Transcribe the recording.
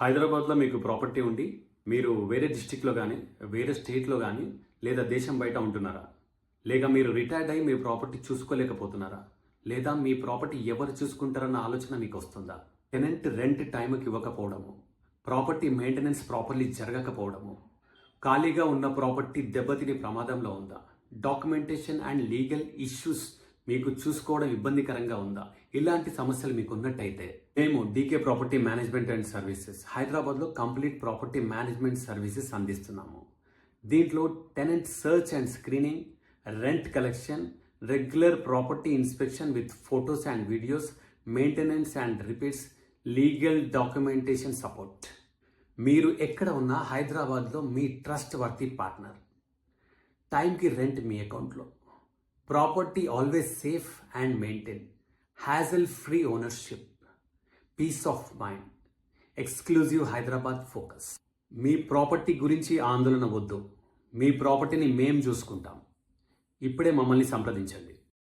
హైదరాబాద్లో మీకు ప్రాపర్టీ ఉండి మీరు వేరే డిస్టిక్లో కానీ వేరే స్టేట్లో కానీ లేదా దేశం బయట ఉంటున్నారా? లేక మీరు రిటైర్డ్ అయ్యి మీ ప్రాపర్టీ చూసుకోలేకపోతున్నారా? లేదా మీ ప్రాపర్టీ ఎవరు చూసుకుంటారన్న ఆలోచన మీకు వస్తుందా? టెనెంట్ రెంట్ టైంకి ఇవ్వకపోవడము ప్రాపర్టీ మెయింటెనెన్స్ ప్రాపర్లీ జరగకపోవడము ఖాళీగా ఉన్న ప్రాపర్టీ దెబ్బతిని ప్రమాదంలో ఉందా? డాక్యుమెంటేషన్ అండ్ లీగల్ ఇష్యూస్ మీకు చూసుకోవడం ఇబ్బందికరంగా ఉందా? ఇలాంటి సమస్యలు మీకు ఉన్నట్టయితే మేము D K property management and services హైదరాబాద్లో కంప్లీట్ ప్రాపర్టీ మేనేజ్మెంట్ సర్వీసెస్ అందిస్తున్నాము. దీంట్లో tenant search and screening rent collection regular property inspection with photos and videos maintenance and repairs legal documentation support. మీరు ఎక్కడ ఉన్నా హైదరాబాద్లో మీ ట్రస్ట్ వర్తీ పార్ట్నర్. టైంకి rent మీ అకౌంట్లో. Property always safe and maintain. Hassle free ownership peace of mind exclusive Hyderabad focus me property గురించి ఆందోళన వద్దు. మీ ప్రాపర్టీని మేం చూసుకుంటాం. ఇప్పుడే మమ్మల్ని సంప్రదించండి.